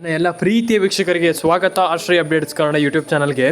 ನನ್ನ ಎಲ್ಲ ಪ್ರೀತಿಯ ವೀಕ್ಷಕರಿಗೆ ಸ್ವಾಗತ. ಆಶ್ರಯ ಅಪ್ಡೇಟ್ಸ್ ಕನ್ನಡ ಯೂಟ್ಯೂಬ್ ಚಾನಲ್ಗೆ.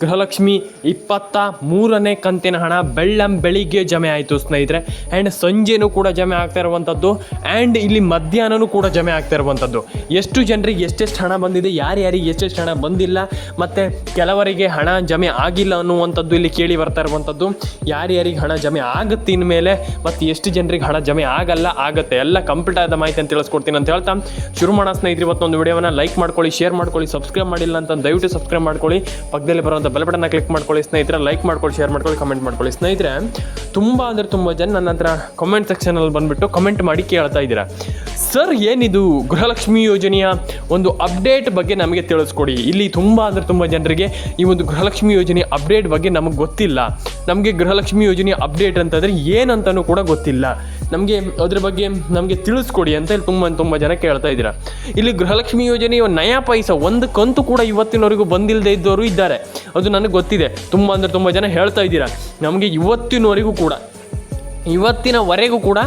ಗೃಹಲಕ್ಷ್ಮಿ ಇಪ್ಪತ್ತ ಮೂರನೇ ಕಂತಿನ ಹಣ ಬೆಳ್ಳಂ ಬೆಳಿಗ್ಗೆ ಜಮೆ ಆಯಿತು ಸ್ನೇಹಿತರೆ. ಆ್ಯಂಡ್ ಸಂಜೆನೂ ಕೂಡ ಜಮೆ ಆಗ್ತಾ ಇರುವಂಥದ್ದು ಆ್ಯಂಡ್ ಇಲ್ಲಿ ಮಧ್ಯಾಹ್ನನೂ ಕೂಡ ಜಮೆ ಆಗ್ತಾ ಇರುವಂಥದ್ದು ಎಷ್ಟು ಜನರಿಗೆ ಎಷ್ಟೆಷ್ಟು ಹಣ ಬಂದಿದೆ ಯಾರ್ಯಾರಿಗೆ ಎಷ್ಟೆಷ್ಟು ಹಣ ಬಂದಿಲ್ಲ, ಮತ್ತು ಕೆಲವರಿಗೆ ಹಣ ಜಮೆ ಆಗಿಲ್ಲ ಅನ್ನುವಂಥದ್ದು ಇಲ್ಲಿ ಕೇಳಿ ಬರ್ತಾ ಇರುವಂಥದ್ದು ಯಾರ್ಯಾರಿಗೆ ಹಣ ಜಮೆ ಆಗುತ್ತೆ ಇನ್ಮೇಲೆ, ಮತ್ತು ಎಷ್ಟು ಜನರಿಗೆ ಹಣ ಜಮೆ ಆಗಲ್ಲ, ಆಗುತ್ತೆ. ಎಲ್ಲ ಕಂಪ್ಲೀಟ್ ಆದ ಮಾಹಿತಿ ಅಂತ ತಿಳಿಸ್ಕೊಡ್ತೀನಿ ಅಂತ ಹೇಳ್ತಾ. ಶುರು ಮಾಡೋಣ ಸ್ನೇಹಿತರೆ, ಇವತ್ತೊಂದು ವಿಡಿಯೋನ ಲೈಕ್ ಮಾಡ್ಕೊಳ್ಳಿ ಶೇರ್ ಮಾಡ್ಕೊಳ್ಳಿ ಸಬ್ಸ್ಕ್ರೈಬ್ ಮಾಡಿಲ್ಲ ಅಂತ ದಯವಿಟ್ಟು ಸಬ್ಸ್ಕ್ರೈಬ್ ಮಾಡ್ಕೊಳ್ಳಿ. ಪಕ್ಕದಲ್ಲಿ ಬರುವಂಥ ಬೆಲ್ ಕ್ಲಿಕ್ ಮಾಡ್ಕೊಳ್ಳಿ. ಸ್ನೇಹಿತರೆ ಲೈಕ್ ಮಾಡ್ಕೊಳ್ಳಿ ಶೇರ್ ಮಾಡ್ಕೊಳ್ಳಿ ಕಮೆಂಟ್ ಮಾಡ್ಕೊಳ್ಳಿ. ಸ್ನೇಹಿತರೆ, ತುಂಬ ಅಂದರೆ ತುಂಬ ಜನ ನನ್ನ ಹತ್ರ ಕಮೆಂಟ್ ಸೆಕ್ಷನಲ್ಲಿ ಬಂದುಬಿಟ್ಟು ಕಮೆಂಟ್ ಮಾಡಿ ಕೇಳ್ತಾ ಇದ್ದೀರಾ. ಸರ್ ಏನಿದು? ಗೃಹಲಕ್ಷ್ಮಿ ಯೋಜನೆಯ ಒಂದು ಅಪ್ಡೇಟ್ ಬಗ್ಗೆ ನಮಗೆ ತಿಳಿಸ್ಕೊಡಿ. ಇಲ್ಲಿ ತುಂಬ ಅಂದರೆ ತುಂಬ ಜನರಿಗೆ ಈ ಒಂದು ಗೃಹಲಕ್ಷ್ಮಿ ಯೋಜನೆ ಅಪ್ಡೇಟ್ ಬಗ್ಗೆ ನಮಗೆ ಗೊತ್ತಿಲ್ಲ. ನಮಗೆ ಗೃಹಲಕ್ಷ್ಮಿ ಯೋಜನೆ ಅಪ್ಡೇಟ್ ಅಂತಂದರೆ ಏನಂತನೂ ಕೂಡ ಗೊತ್ತಿಲ್ಲ. ನಮಗೆ ಅದ್ರ ಬಗ್ಗೆ ನಮಗೆ ತಿಳಿಸ್ಕೊಡಿ ಅಂತ ಹೇಳಿ ತುಂಬ ತುಂಬ ಜನ ಕೇಳ್ತಾ ಇದ್ದೀರಾ. ಇಲ್ಲಿ ಗೃಹಲಕ್ಷ್ಮಿ ಯೋಜನೆ ನಯಾ ಪೈಸ ಒಂದು ಕಂತು ಕೂಡ ಇವತ್ತಿನವರೆಗೂ ಬಂದಿಲ್ಲದೆ ಇದ್ದವರು ಇದ್ದಾರೆ. ಅದು ನನಗೆ ಗೊತ್ತಿದೆ. ತುಂಬ ಅಂದರೆ ತುಂಬ ಜನ ಹೇಳ್ತಾ ಇದ್ದೀರಾ. ನಮಗೆ ಇವತ್ತಿನವರೆಗೂ ಕೂಡ ಇವತ್ತಿನವರೆಗೂ ಕೂಡ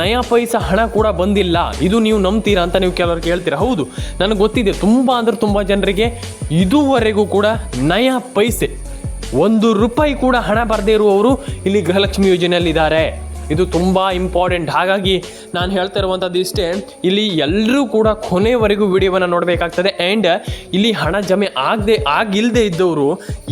ನಯಾ ಪೈಸ ಹಣ ಕೂಡ ಬಂದಿಲ್ಲ. ಇದು ನೀವು ನಂಬ್ತೀರಾ ಅಂತ ನೀವು ಕೆಲವರು ಕೇಳ್ತೀರಾ. ಹೌದು, ನನಗೆ ಗೊತ್ತಿದೆ. ತುಂಬ ಅಂದರೆ ತುಂಬ ಜನರಿಗೆ ಇದುವರೆಗೂ ಕೂಡ ನಯಾ ಪೈಸೆ ಒಂದು ರೂಪಾಯಿ ಕೂಡ ಹಣ ಬರದೇ ಇರುವವರು ಇಲ್ಲಿ ಗೃಹಲಕ್ಷ್ಮಿ ಯೋಜನೆಯಲ್ಲಿದ್ದಾರೆ. ಇದು ತುಂಬ ಇಂಪಾರ್ಟೆಂಟ್ ಹಾಗಾಗಿ ನಾನು ಹೇಳ್ತಾ ಇರುವಂಥದ್ದು ಇಷ್ಟೇ, ಇಲ್ಲಿ ಎಲ್ಲರೂ ಕೂಡ ಕೊನೆವರೆಗೂ ವಿಡಿಯೋವನ್ನು ನೋಡಬೇಕಾಗ್ತದೆ. ಆ್ಯಂಡ್ ಇಲ್ಲಿ ಹಣ ಜಮೆ ಆಗದೆ ಆಗಿಲ್ಲದೆ ಇದ್ದವರು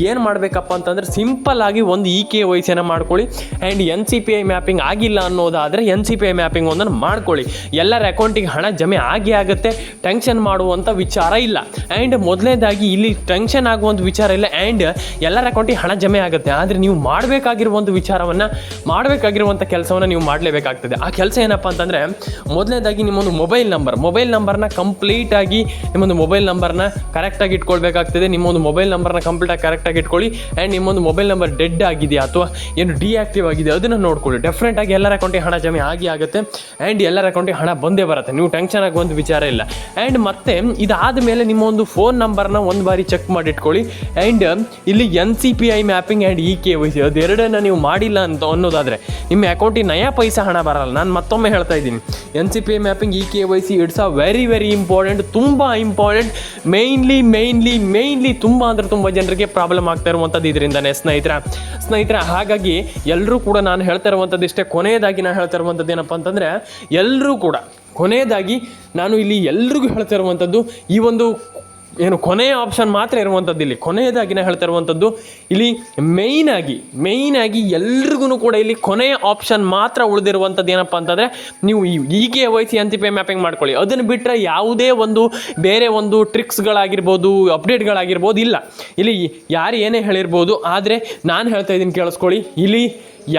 ಏನು ಮಾಡಬೇಕಪ್ಪ ಅಂತಂದರೆ ಸಿಂಪಲ್ ಆಗಿ ಒಂದು ಇ ಕೆ ವೈ ಮಾಡ್ಕೊಳ್ಳಿ. And N C P I mapping ಆಗಿಲ್ಲ ಅನ್ನೋದಾದರೆ N C P I mapping ಒಂದನ್ನು ಮಾಡ್ಕೊಳ್ಳಿ. ಎಲ್ಲರ ಅಕೌಂಟಿಗೆ ಹಣ ಜಮೆ ಆಗೇ ಆಗುತ್ತೆ. ಟೆನ್ಷನ್ ಮಾಡುವಂಥ ವಿಚಾರ ಇಲ್ಲ. ಆ್ಯಂಡ್ ಮೊದಲನೇದಾಗಿ ಇಲ್ಲಿ ಟೆನ್ಷನ್ ಆಗುವಂಥ ವಿಚಾರ ಇಲ್ಲ. ಆ್ಯಂಡ್ ಎಲ್ಲರ ಅಕೌಂಟಿಗೆ ಹಣ ಜಮೆ ಆಗುತ್ತೆ. ಆದರೆ ನೀವು ಮಾಡಬೇಕಾಗಿರುವಂಥ ವಿಚಾರವನ್ನು, ಮಾಡಬೇಕಾಗಿರುವಂಥ ಕೆಲಸವನ್ನು ನೀವು ಮಾಡಲೇಬೇಕಾಗ್ತದೆ. ಆ ಕೆಲಸ ಏನಪ್ಪ ಅಂತಂದರೆ ಮೊದಲನೇದಾಗಿ ನಿಮ್ಮೊಂದು ಮೊಬೈಲ್ ನಂಬರ್ ಮೊಬೈಲ್ ನಂಬರ್ನ ಕಂಪ್ಲೀಟಾಗಿ ನಿಮ್ಮೊಂದು ಮೊಬೈಲ್ ನಂಬರ್ನ ಕರೆಕ್ಟಾಗಿ ಇಟ್ಕೊಳ್ಬೇಕಾಗ್ತದೆ. ನಿಮ್ಮೊಂದು ಮೊಬೈಲ್ ನಂಬರ್ನ ಕಂಪ್ಲೀಟಾಗಿ ಕರೆಕ್ಟಾಗಿ ಇಟ್ಕೊಳ್ಳಿ. ಆ್ಯಂಡ್ ನಿಮ್ಮೊಂದು ಮೊಬೈಲ್ ನಂಬರ್ ಡೆಡ್ ಆಗಿದೆಯಾ ಅಥವಾ ಏನು ಡಿಆಕ್ಟಿವ್ ಆಗಿದೆ ಅದನ್ನು ನೋಡ್ಕೊಳ್ಳಿ. ಡೆಫಿನೆಟಾಗಿ ಎಲ್ಲರ ಅಕೌಂಟಿಗೆ ಹಣ ಜಮೆ ಆಗಿ ಆಗುತ್ತೆ. ಆ್ಯಂಡ್ ಎಲ್ಲರ ಅಕೌಂಟಿಗೆ ಹಣ ಬಂದೇ ಬರುತ್ತೆ. ನೀವು ಟೆನ್ಷನ್ ಆಗುವಂಥ ವಿಚಾರ ಇಲ್ಲ. ಆ್ಯಂಡ್ ಮತ್ತೆ ಇದಾದ ಮೇಲೆ ನಿಮ್ಮ ಒಂದು ಫೋನ್ ನಂಬರ್ನ ಒಂದು ಬಾರಿ ಚೆಕ್ ಮಾಡಿ ಇಟ್ಕೊಳ್ಳಿ. ಆ್ಯಂಡ್ ಇಲ್ಲಿ N C P I mapping and E K Y C ಅದೆರಡನ್ನ ನೀವು ಮಾಡಿಲ್ಲ ಅಂತ ಅನ್ನೋದಾದರೆ ನಿಮ್ಮ ಅಕೌಂಟಿಗೆ ನಯಾ ಪೈಸಾ ಹಣ ಬರಲ್ಲ. ನಾನು ಮತ್ತೊಮ್ಮೆ ಹೇಳ್ತಾ ಇದ್ದೀನಿ. N C P A mapping E K Y C it's a very very important ತುಂಬ ಇಂಪಾರ್ಟೆಂಟ್ ಮೇಯ್ನ್ಲಿ ಮೇಯ್ನ್ಲಿ ಮೇಯ್ನ್ಲಿ ತುಂಬ ಅಂದರೆ ತುಂಬ ಜನರಿಗೆ ಪ್ರಾಬ್ಲಮ್ ಆಗ್ತಾ ಇರುವಂಥದ್ದು ಇದರಿಂದನೇ ಸ್ನೇಹಿತರ. ಸ್ನೇಹಿತರ, ಹಾಗಾಗಿ ಎಲ್ಲರೂ ಕೂಡ ನಾನು ಹೇಳ್ತಾ ಇರುವಂಥದ್ದು ಇಷ್ಟೇ. ಕೊನೆಯದಾಗಿ ನಾನು ಹೇಳ್ತಾ ಇರುವಂಥದ್ದು ಏನಪ್ಪ ಅಂತಂದರೆ ಎಲ್ಲರೂ ಕೂಡ ಕೊನೆಯದಾಗಿ ನಾನು ಇಲ್ಲಿ ಎಲ್ರಿಗೂ ಹೇಳ್ತಾ ಇರುವಂಥದ್ದು ಈ ಒಂದು ಏನು ಕೊನೆಯ ಆಪ್ಷನ್ ಮಾತ್ರ ಇರುವಂಥದ್ದು ಇಲ್ಲಿ. ಕೊನೆಯದಾಗಿ ನಾನು ಹೇಳ್ತಾ ಇರುವಂಥದ್ದು ಇಲ್ಲಿ ಮೇಯ್ನಾಗಿ ಮೇಯ್ನಾಗಿ ಎಲ್ರಿಗೂ ಕೂಡ ಇಲ್ಲಿ ಕೊನೆಯ ಆಪ್ಷನ್ ಮಾತ್ರ ಉಳಿದಿರುವಂಥದ್ದು ಏನಪ್ಪ ಅಂತಂದರೆ ನೀವು E K Y C N P P mapping ಮಾಡ್ಕೊಳ್ಳಿ. ಅದನ್ನು ಬಿಟ್ಟರೆ ಯಾವುದೇ ಒಂದು ಬೇರೆ ಒಂದು ಟ್ರಿಕ್ಸ್ಗಳಾಗಿರ್ಬೋದು ಅಪ್ಡೇಟ್ಗಳಾಗಿರ್ಬೋದು ಇಲ್ಲ. ಇಲ್ಲಿ ಯಾರು ಏನೇ ಹೇಳಿರ್ಬೋದು, ಆದರೆ ನಾನು ಹೇಳ್ತಾ ಇದ್ದೀನಿ ಕೇಳಿಸ್ಕೊಳ್ಳಿ. ಇಲ್ಲಿ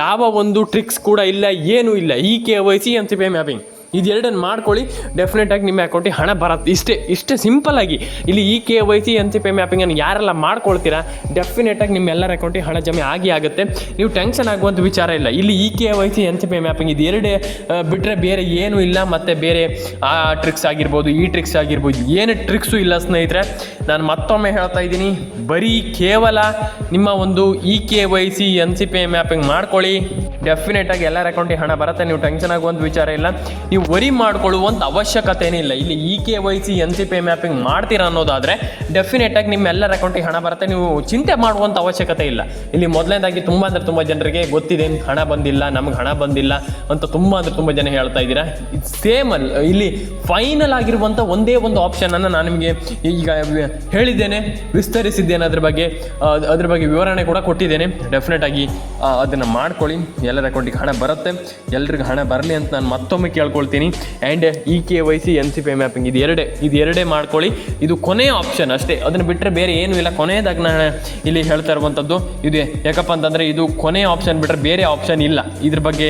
ಯಾವ ಒಂದು ಟ್ರಿಕ್ಸ್ ಕೂಡ ಇಲ್ಲ, ಏನೂ ಇಲ್ಲ. E K Y C C P mapping ಇದೆರಡನ್ನು ಮಾಡ್ಕೊಳ್ಳಿ. ಡೆಫಿನೆಟಾಗಿ ನಿಮ್ಮ ಅಕೌಂಟಿಗೆ ಹಣ ಬರುತ್ತೆ ಇಷ್ಟೇ ಇಷ್ಟೇ ಸಿಂಪಲ್ಲಾಗಿ ಇಲ್ಲಿ E K Y C N C P ಮ್ಯಾಪಿಂಗನ್ನು ಯಾರೆಲ್ಲ ಮಾಡ್ಕೊಳ್ತೀರಾ ಡೆಫಿನೆಟಾಗಿ ನಿಮ್ಮ ಎಲ್ಲರ ಅಕೌಂಟಿಗೆ ಹಣ ಜಮೆ ಆಗಿ ಆಗುತ್ತೆ. ನೀವು ಟೆನ್ಷನ್ ಆಗುವಂಥ ವಿಚಾರ ಇಲ್ಲ. ಇಲ್ಲಿ E K Y C N C P mapping ಇದು ಎರಡೇ ಬಿಟ್ಟರೆ ಬೇರೆ ಏನೂ ಇಲ್ಲ, ಮತ್ತು ಬೇರೆ, ಆ ಟ್ರಿಕ್ಸ್ ಆಗಿರ್ಬೋದು, ಈ ಟ್ರಿಕ್ಸ್ ಆಗಿರ್ಬೋದು, ಏನು ಟ್ರಿಕ್ಸು ಇಲ್ಲ ಸ್ನೇಹಿತರೆ. ನಾನು ಮತ್ತೊಮ್ಮೆ ಹೇಳ್ತಾ ಇದ್ದೀನಿ, ಬರೀ ಕೇವಲ ನಿಮ್ಮ ಒಂದು E K Y C N C P mapping ಮಾಡ್ಕೊಳ್ಳಿ. ಡೆಫಿನೆಟಾಗಿ ಎಲ್ಲರ ಅಕೌಂಟಿಗೆ ಹಣ ಬರುತ್ತೆ, ನೀವು ಟೆನ್ಷನ್ ಆಗುವಂಥ ವಿಚಾರ ಇಲ್ಲ. ವರಿ ಮಾಡ್ಕೊಳ್ಳುವಂಥ ಅವಶ್ಯಕತೆನೇ ಇಲ್ಲ ಇಲ್ಲಿ E K Y C N C P mapping ಮಾಡ್ತೀರಾ ಅನ್ನೋದಾದರೆ ಡೆಫಿನೆಟಾಗಿ ನಿಮ್ಮ ಎಲ್ಲರ ಅಕೌಂಟಿಗೆ ಹಣ ಬರುತ್ತೆ. ನೀವು ಚಿಂತೆ ಮಾಡುವಂಥ ಅವಶ್ಯಕತೆ ಇಲ್ಲ. ಇಲ್ಲಿ ಮೊದಲನೇದಾಗಿ ತುಂಬ ಅಂದರೆ ತುಂಬ ಜನರಿಗೆ ಗೊತ್ತಿದೆ ಹಣ ಬಂದಿಲ್ಲ, ನಮ್ಗೆ ಹಣ ಬಂದಿಲ್ಲ ಅಂತ ತುಂಬ ಅಂದರೆ ತುಂಬ ಜನ ಹೇಳ್ತಾ ಇದ್ದೀರಾ. ಸೇಮ್ ಅಲ್ಲಿ ಇಲ್ಲಿ ಫೈನಲ್ ಆಗಿರುವಂಥ ಒಂದೇ ಒಂದು ಆಪ್ಷನನ್ನು ನಾನು ನಿಮಗೆ ಈಗ ಹೇಳಿದ್ದೇನೆ, ವಿಸ್ತರಿಸಿದ್ದೇನೆ ಅದ್ರ ಬಗ್ಗೆ ಅದ್ರ ಬಗ್ಗೆ ವಿವರಣೆ ಕೂಡ ಕೊಟ್ಟಿದ್ದೇನೆ. ಡೆಫಿನೆಟಾಗಿ ಅದನ್ನು ಮಾಡ್ಕೊಳ್ಳಿ. ಎಲ್ಲರ ಅಕೌಂಟಿಗೆ ಹಣ ಬರುತ್ತೆ. ಎಲ್ರಿಗೂ ಹಣ ಬರಲಿ ಅಂತ ನಾನು ಮತ್ತೊಮ್ಮೆ ಕೇಳ್ಕೊಳ್ತೀನಿ. And E K Y C N C P mapping ಇದು ಎರಡೇ ಇದು ಎರಡೇ ಮಾಡ್ಕೊಳ್ಳಿ. ಇದು ಕೊನೆಯ ಆಪ್ಷನ್ ಅಷ್ಟೇ. ಅದನ್ನು ಬಿಟ್ಟರೆ ಬೇರೆ ಏನೂ ಇಲ್ಲ. ಕೊನೆಯದಾಗಿ ನಾನು ಇಲ್ಲಿ ಹೇಳ್ತಾ ಇರುವಂಥದ್ದು ಇದು ಯಾಕಪ್ಪ ಅಂತಂದರೆ ಇದು ಕೊನೆಯ ಆಪ್ಷನ್ ಬಿಟ್ಟರೆ ಬೇರೆ ಆಪ್ಷನ್ ಇಲ್ಲ. ಇದ್ರ ಬಗ್ಗೆ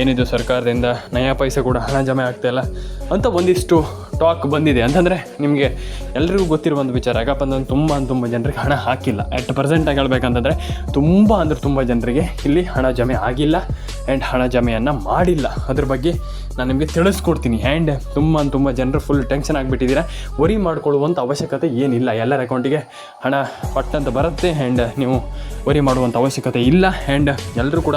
ಏನಿದು ಸರ್ಕಾರದಿಂದ ನಯಾ ಪೈಸೆ ಕೂಡ ಹಣ ಜಮೆ ಆಗ್ತಾಯಿಲ್ಲ ಅಂತ ಒಂದಿಷ್ಟು ಟಾಕ್ ಬಂದಿದೆ. ಅಂತಂದರೆ ನಿಮಗೆ ಎಲ್ರಿಗೂ ಗೊತ್ತಿರೋ ಒಂದು ವಿಚಾರ. ಯಾಕಪ್ಪ ಅಂತಂದ್ರೆ ತುಂಬ ತುಂಬ ಜನರಿಗೆ ಹಣ ಹಾಕಿಲ್ಲ. ಎಟ್ ಪ್ರೆಸೆಂಟಾಗಿ ಹೇಳ್ಬೇಕಂತಂದರೆ ತುಂಬ ಅಂದ್ರೆ ತುಂಬ ಜನರಿಗೆ ಇಲ್ಲಿ ಹಣ ಜಮೆ ಆಗಿಲ್ಲ ಆ್ಯಂಡ್ ಹಣ ಜಮೆಯನ್ನು ಮಾಡಿಲ್ಲ. ಅದ್ರ ಬಗ್ಗೆ ನಾನು ನಿಮಗೆ ತಿಳಿಸ್ಕೊಡ್ತೀನಿ. ಆ್ಯಂಡ್ ತುಂಬ ತುಂಬ ಜನರು ಫುಲ್ ಟೆನ್ಷನ್ ಆಗಿಬಿಟ್ಟಿದ್ದೀರಾ. ವರಿ ಮಾಡ್ಕೊಳ್ಳುವಂಥ ಅವಶ್ಯಕತೆ ಏನಿಲ್ಲ. ಎಲ್ಲರ ಅಕೌಂಟಿಗೆ ಹಣ ಪಟ್ಟಂತ ಬರುತ್ತೆ. ಆ್ಯಂಡ್ ನೀವು ವರಿ ಮಾಡುವಂಥ ಅವಶ್ಯಕತೆ ಇಲ್ಲ. ಆ್ಯಂಡ್ ಎಲ್ಲರೂ ಕೂಡ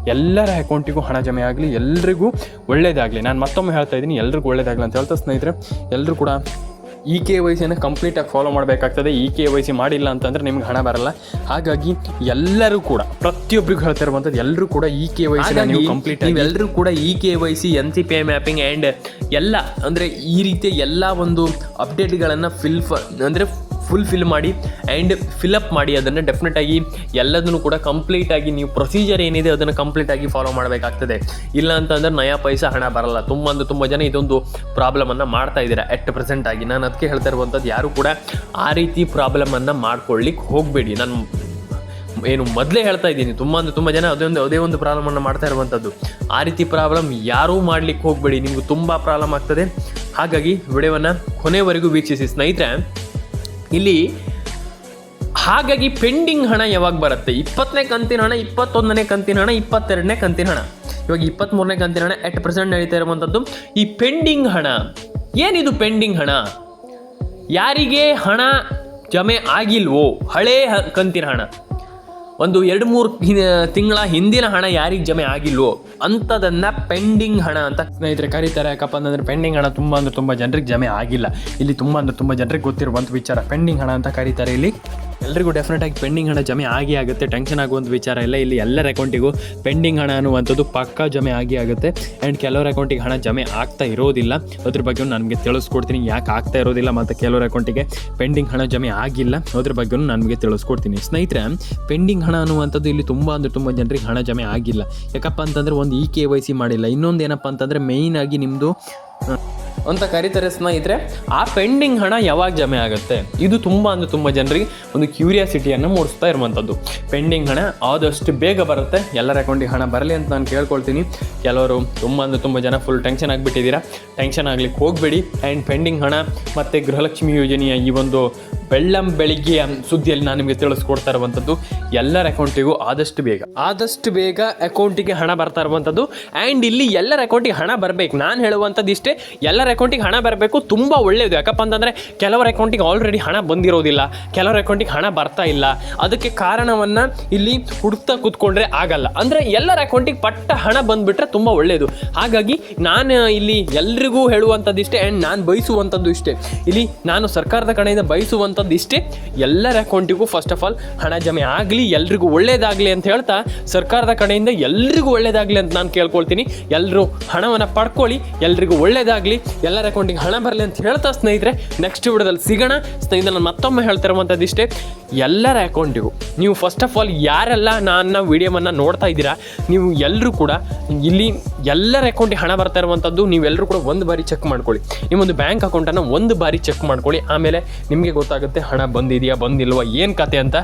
ಎಲ್ಲರ ಅಕೌಂಟಿಗೂ ಹಣ ಜಮೆ ಆಗಲಿ ಎಲ್ರಿಗೂ ಒಳ್ಳೇದಾಗಲಿ. ನಾನು ಮತ್ತೊಮ್ಮೆ ಹೇಳ್ತಾ ಇದ್ದೀನಿ ಎಲ್ರಿಗೂ ಒಳ್ಳೇದಾಗಲಿ ಅಂತ ಹೇಳ್ತಾ ಸ್ನೇಹಿತರೆ ಎಲ್ಲರೂ ಕೂಡ ಇ ಕೆ ವೈ ಸಿಯನ್ನು ಕಂಪ್ಲೀಟಾಗಿ ಫಾಲೋ ಮಾಡಬೇಕಾಗ್ತದೆ. ಇ ಕೆ ವೈ ಸಿ ಮಾಡಿಲ್ಲ ಅಂತಂದರೆ ನಿಮ್ಗೆ ಹಣ ಬರಲ್ಲ. ಹಾಗಾಗಿ ಎಲ್ಲರೂ ಕೂಡ ಪ್ರತಿಯೊಬ್ಬರಿಗೂ ಹೇಳ್ತಾ ಇರುವಂಥದ್ದು ಎಲ್ಲರೂ ಕೂಡ ಇ ಕೆ ವೈ ಸಿ ನೀವು ಕಂಪ್ಲೀಟ್ ಎಲ್ಲರೂ ಕೂಡ E K Y C N C P I mapping and ಎಲ್ಲ ಅಂದರೆ ಈ ರೀತಿಯ ಎಲ್ಲ ಒಂದು ಅಪ್ಡೇಟ್ಗಳನ್ನು ಫಿಲ್ ಅಂದರೆ ಫುಲ್ ಫಿಲ್ ಮಾಡಿ ಆ್ಯಂಡ್ ಫಿಲಪ್ ಮಾಡಿ ಅದನ್ನು ಡೆಫಿನೆಟಾಗಿ ಎಲ್ಲದನ್ನು ಕೂಡ ಕಂಪ್ಲೀಟಾಗಿ ನೀವು ಪ್ರೊಸೀಜರ್ ಏನಿದೆ ಅದನ್ನು ಕಂಪ್ಲೀಟಾಗಿ ಫಾಲೋ ಮಾಡಬೇಕಾಗ್ತದೆ. ಇಲ್ಲ ಅಂತಂದ್ರೆ ನಯಾ ಪೈಸಾ ಹಣ ಬರಲ್ಲ. ತುಂಬ ಅಂದ್ರೆ ತುಂಬ ಜನ ಇದೊಂದು ಪ್ರಾಬ್ಲಮನ್ನು ಮಾಡ್ತಾ ಇದ್ದೀರಾ ಎಟ್ ಪ್ರೆಸೆಂಟ್ ಆಗಿ. ನಾನು ಅದಕ್ಕೆ ಹೇಳ್ತಾ ಇರುವಂಥದ್ದು ಯಾರು ಕೂಡ ಆ ರೀತಿ ಪ್ರಾಬ್ಲಮನ್ನು ಮಾಡ್ಕೊಳ್ಳಿಕ್ಕೆ ಹೋಗಬೇಡಿ. ನಾನು ಏನು ಮೊದಲೇ ಹೇಳ್ತಾ ಇದ್ದೀನಿ. ತುಂಬ ಅಂದರೆ ತುಂಬ ಜನ ಅದೇ ಒಂದು ಅದೇ ಒಂದು ಪ್ರಾಬ್ಲಮನ್ನು ಮಾಡ್ತಾ ಇರುವಂಥದ್ದು ಆ ರೀತಿ ಪ್ರಾಬ್ಲಮ್ ಯಾರೂ ಮಾಡ್ಲಿಕ್ಕೆ ಹೋಗಬೇಡಿ. ನಿಮ್ಗೆ ತುಂಬ ಪ್ರಾಬ್ಲಮ್ ಆಗ್ತದೆ. ಹಾಗಾಗಿ ವಿಡಿಯೋವನ್ನು ಕೊನೆವರೆಗೂ ವೀಕ್ಷಿಸಿ. ಸ್ನೇಹಿತರೆ ಇಲ್ಲಿ ಹಾಗಾಗಿ ಪೆಂಡಿಂಗ್ ಹಣ ಯಾವಾಗ ಬರುತ್ತೆ? ಇಪ್ಪತ್ತನೇ ಕಂತಿನ ಹಣ, ಇಪ್ಪತ್ತೊಂದನೇ ಕಂತಿನ ಹಣ, ಇಪ್ಪತ್ತೆರಡನೇ ಕಂತಿನ ಹಣ. ಇವಾಗ ಇಪ್ಪತ್ತ್ಮೂರನೇ ಕಂತಿನ ಹಣ ಎಟ್ ಪ್ರೆಸೆಂಟ್ ನಡೀತಾ ಇರುವಂಥದ್ದು ಈ ಪೆಂಡಿಂಗ್ ಹಣ, ಏನಿದು ಪೆಂಡಿಂಗ್ ಹಣ? ಯಾರಿಗೆ ಹಣ ಜಮೆ ಆಗಿಲ್ವೋ, ಹಳೇ ಕಂತಿನ ಹಣ. ಒಂದು ಎರಡು ಮೂರು ತಿಂಗಳ ಹಿಂದಿನ ಹಣ ಯಾರಿಗೆ ಜಮೆ ಆಗಿಲ್ವೋ ಅಂಥದನ್ನ ಪೆಂಡಿಂಗ್ ಹಣ ಅಂತ ಸ್ನೇಹಿತರೆ ಕರೀತಾರೆ. ಯಾಕಪ್ಪ ಅಂತಂದ್ರೆ ಪೆಂಡಿಂಗ್ ಹಣ ತುಂಬ ಅಂದ್ರೆ ತುಂಬ ಜನರಿಗೆ ಜಮೆ ಆಗಿಲ್ಲ. ಇಲ್ಲಿ ತುಂಬ ಅಂದ್ರೆ ತುಂಬ ಜನರಿಗೆ ಗೊತ್ತಿರುವಂತ ವಿಚಾರ. ಪೆಂಡಿಂಗ್ ಹಣ ಅಂತ ಕರೀತಾರೆ ಇಲ್ಲಿ. ಎಲ್ರಿಗೂ ಡೆಫಿನೆಟ್ ಆಗಿ ಪೆಂಡಿಂಗ್ ಹಣ ಜಮೆ ಆಗಿ ಆಗುತ್ತೆ. ಟೆನ್ಷನ್ ಆಗುವಂಥ ವಿಚಾರ ಇಲ್ಲ. ಇಲ್ಲಿ ಎಲ್ಲರ ಅಕೌಂಟಿಗೂ ಪೆಂಡಿಂಗ್ ಹಣ ಅನ್ನುವಂಥದ್ದು ಪಕ್ಕಾ ಜಮೆ ಆಗಿ ಆಗುತ್ತೆ. ಆ್ಯಂಡ್ ಕೆಲವರ ಅಕೌಂಟಿಗೆ ಹಣ ಜಮೆ ಆಗ್ತಾ ಇರೋದಿಲ್ಲ. ಅದ್ರ ಬಗ್ಗೆ ನನಗೆ ತಿಳಿಸ್ಕೊಡ್ತೀನಿ. ಯಾಕೆ ಆಗ್ತಾ ಇರೋದಿಲ್ಲ ಮತ್ತು ಕೆಲವರ ಅಕೌಂಟಿಗೆ ಪೆಂಡಿಂಗ್ ಹಣ ಜಮೆ ಆಗಿಲ್ಲ. ಅದ್ರ ಬಗ್ಗೆ ನನಗೆ ತಿಳಿಸ್ಕೊಡ್ತೀನಿ. ಸ್ನೇಹಿತರೆ ಪೆಂಡಿಂಗ್ ಹಣ ಅನ್ನುವಂಥದ್ದು ಇಲ್ಲಿ ತುಂಬ ಅಂದರೆ ತುಂಬ ಜನರಿಗೆ ಹಣ ಜಮೆ ಆಗಿಲ್ಲ. ಯಾಕಪ್ಪ ಅಂತಂದರೆ ಒಂದು ಇ ಕೆ ವೈ ಸಿ ಮಾಡಿಲ್ಲ. ಇನ್ನೊಂದು ಏನಪ್ಪ ಅಂತಂದರೆ ಮೇಯ್ನಾಗಿ ನಿಮ್ಮದು ಅಂತ ಕರೀತಾರೆ ಸ್ನೇಹಿತರೆ, ಆ ಪೆಂಡಿಂಗ್ ಹಣ ಯಾವಾಗ ಜಮೆ ಆಗುತ್ತೆ? ಇದು ತುಂಬ ಅಂದರೆ ತುಂಬ ಜನರಿಗೆ ಒಂದು ಕ್ಯೂರಿಯಾಸಿಟಿಯನ್ನು ಮೂಡಿಸ್ತಾ ಇರುವಂಥದ್ದು. ಪೆಂಡಿಂಗ್ ಹಣ ಆದಷ್ಟು ಬೇಗ ಬರುತ್ತೆ. ಎಲ್ಲರ ಅಕೌಂಟಿಗೆ ಹಣ ಬರಲಿ ಅಂತ ನಾನು ಕೇಳ್ಕೊಳ್ತೀನಿ. ಕೆಲವರು ತುಂಬ ಅಂದರೆ ತುಂಬ ಜನ ಫುಲ್ ಟೆನ್ಷನ್ ಆಗಿಬಿಟ್ಟಿದ್ದೀರಾ. ಟೆನ್ಷನ್ ಆಗಲಿಕ್ಕೆ ಹೋಗಬೇಡಿ. ಆ್ಯಂಡ್ ಪೆಂಡಿಂಗ್ ಹಣ ಮತ್ತು ಗೃಹಲಕ್ಷ್ಮಿ ಯೋಜನೆಯ ಈ ಒಂದು ಬೆಳ್ಳಂ ಬೆಳಿಗ್ಗೆಯ ಸುದ್ದಿಯಲ್ಲಿ ನಾನು ನಿಮಗೆ ತಿಳಿಸ್ಕೊಡ್ತಾ ಇರುವಂಥದ್ದು, ಎಲ್ಲರ ಅಕೌಂಟಿಗೂ ಆದಷ್ಟು ಬೇಗ. ಆದಷ್ಟು ಬೇಗ ಅಕೌಂಟಿಗೆ ಹಣ ಬರ್ತಾ ಇರುವಂಥದ್ದು. ಆ್ಯಂಡ್ ಇಲ್ಲಿ ಎಲ್ಲರ ಅಕೌಂಟಿಗೆ ಹಣ ಬರಬೇಕು. ನಾನು ಹೇಳುವಂಥದ್ದು ಇಷ್ಟೇ ಎಲ್ಲರ ಅಕೌಂಟಿಗೆ ಹಣ ಬರಬೇಕು, ತುಂಬ ಒಳ್ಳೆಯದು ಯಾಕಪ್ಪ ಅಂತಂದರೆ, ಕೆಲವರ ಅಕೌಂಟಿಗೆ ಆಲ್ರೆಡಿ ಹಣ ಬಂದಿರೋದಿಲ್ಲ. ಕೆಲವರ ಅಕೌಂಟಿಗೆ ಹಣ ಬರ್ತಾ ಇಲ್ಲ. ಅದಕ್ಕೆ ಕಾರಣವನ್ನು ಇಲ್ಲಿ ಹುಡುಕ್ತಾ ಕೂತ್ಕೊಂಡ್ರೆ ಆಗಲ್ಲ. ಅಂದರೆ ಎಲ್ಲರ ಅಕೌಂಟಿಗೆ ಪಟ್ಟ ಹಣ ಬಂದುಬಿಟ್ರೆ ತುಂಬ ಒಳ್ಳೆಯದು ಹಾಗಾಗಿ ನಾನು ಇಲ್ಲಿ ಎಲ್ರಿಗೂ ಹೇಳುವಂಥದ್ದು ಇಷ್ಟೇ ಆ್ಯಂಡ್ ನಾನು ಬಯಸುವಂಥದ್ದು ಇಷ್ಟೇ. ಇಲ್ಲಿ ನಾನು ಸರ್ಕಾರದ ಕಡೆಯಿಂದ ಬಯಸುವಂಥದ್ದು ಇಷ್ಟೇ. ಎಲ್ಲರ ಅಕೌಂಟಿಗೂ ಫಸ್ಟ್ ಆಫ್ ಆಲ್ ಹಣ ಜಮೆ ಆಗಲಿ, ಎಲ್ರಿಗೂ ಒಳ್ಳೇದಾಗಲಿ ಅಂತ ಹೇಳ್ತಾ, ಸರ್ಕಾರದ ಕಡೆಯಿಂದ ಎಲ್ರಿಗೂ ಒಳ್ಳೇದಾಗಲಿ ಅಂತ ನಾನು ಕೇಳ್ಕೊಳ್ತೀನಿ. ಎಲ್ಲರೂ ಹಣವನ್ನು ಪಡ್ಕೊಳ್ಳಿ, ಎಲ್ರಿಗೂ ಒಳ್ಳೇದಾಗಲಿ. ಎಲ್ಲರ ಅಕೌಂಟಿಗೆ ಹಣ ಬರಲಿ ಅಂತ ಹೇಳ್ತಾ ಸ್ನೇಹಿತರೆ ನೆಕ್ಸ್ಟ್ ವಿಡಿಯೋದಲ್ಲಿ ಸಿಗೋಣ. ಸ್ನೇಹಿತರೆ, ನಾನು ಮತ್ತೊಮ್ಮೆ ಹೇಳ್ತಿರುವಂಥದ್ದು ಇಷ್ಟೇ, ಎಲ್ಲರ ಅಕೌಂಟಿಗೂ ನೀವು ಫಸ್ಟ್ ಆಫ್ ಆಲ್ ಯಾರೆಲ್ಲ ನನ್ನ ವಿಡಿಯೋವನ್ನು ನೋಡ್ತಾ ಇದ್ದೀರಾ, ನೀವು ಎಲ್ಲರೂ ಕೂಡ ಇಲ್ಲಿ ಎಲ್ಲರ ಅಕೌಂಟಿಗೆ ಹಣ ಬರ್ತಾ ಇರುವಂಥದ್ದು ನೀವೆಲ್ಲರೂ ಕೂಡ ಒಂದು ಬಾರಿ ಚೆಕ್ ಮಾಡ್ಕೊಳ್ಳಿ. ನಿಮ್ಮೊಂದು ಬ್ಯಾಂಕ್ ಅಕೌಂಟನ್ನು ಒಂದು ಬಾರಿ ಚೆಕ್ ಮಾಡ್ಕೊಳ್ಳಿ. ಆಮೇಲೆ ನಿಮಗೆ ಗೊತ್ತಾಗುತ್ತೆ ಹಣ ಬಂದಿದೆಯಾ, ಬಂದಿಲ್ವ, ಏನು ಕತೆ ಅಂತ.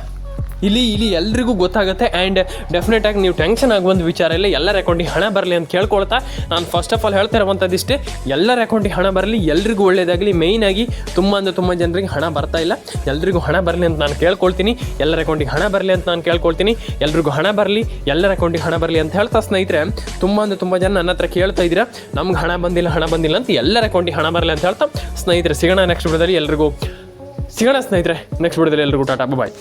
ಇಲ್ಲಿ ಇಲ್ಲಿ ಎಲ್ರಿಗೂ ಗೊತ್ತಾಗುತ್ತೆ ಆ್ಯಂಡ್ ಡೆಫಿನೆಟಾಗಿ ನೀವು ಟೆನ್ಷನ್ ಆಗುವಂಥ ವಿಚಾರ ಇಲ್ಲ. ಎಲ್ಲರ ಅಕೌಂಟಿಗೆ ಹಣ ಬರಲಿ ಅಂತ ಕೇಳ್ಕೊಳ್ತಾ ನಾನು ಫಸ್ಟ್ ಆಫ್ ಆಲ್ ಹೇಳ್ತಾ ಇರುವಂಥದ್ದಿಷ್ಟೇ ಎಲ್ಲರ ಅಕೌಂಟಿಗೆ ಹಣ ಬರಲಿ, ಎಲ್ರಿಗೂ ಒಳ್ಳೇದಾಗಲಿ. ಮೇಯ್ನಾಗಿ ತುಂಬ ಅಂದರೆ ತುಂಬ ಜನರಿಗೆ ಹಣ ಬರ್ತಾ ಇಲ್ಲ. ಎಲ್ರಿಗೂ ಹಣ ಬರಲಿ ಅಂತ ನಾನು ಕೇಳ್ಕೊಳ್ತೀನಿ. ಎಲ್ಲರ ಅಕೌಂಟಿಗೆ ಹಣ ಬರಲಿ ಅಂತ ನಾನು ಕೇಳ್ಕೊಳ್ತೀನಿ. ಎಲ್ರಿಗೂ ಹಣ ಬರಲಿ, ಎಲ್ಲರ ಅಕೌಂಟಿಗೆ ಹಣ ಬರಲಿ ಅಂತ ಹೇಳ್ತಾ ಸ್ನೇಹಿತರೆ, ತುಂಬ ಅಂದರೆ ತುಂಬ ಜನ ನನ್ನ ಹತ್ರ ಕೇಳ್ತಾ ಇದ್ದೀರಾ. ನಮ್ಗೆ ಹಣ ಬಂದಿಲ್ಲ ಹಣ ಬಂದಿಲ್ಲ ಅಂತ ಎಲ್ಲರ ಅಕೌಂಟಿಗೆ ಹಣ ಬರಲಿ ಅಂತ ಹೇಳ್ತಾ ಸ್ನೇಹಿತರೆ, ಸಿಗೋಣ ನೆಕ್ಸ್ಟ್ ವಿಡಿಯೋದಲ್ಲಿ ಎಲ್ರಿಗೂ. ಸಿಗೋಣ ಸ್ನೇಹಿತರೆ ನೆಕ್ಸ್ಟ್ ವಿಡಿಯೋದಲ್ಲಿ ಎಲ್ರಿಗೂ, ಟಾಟಾ. ಬಾಯ್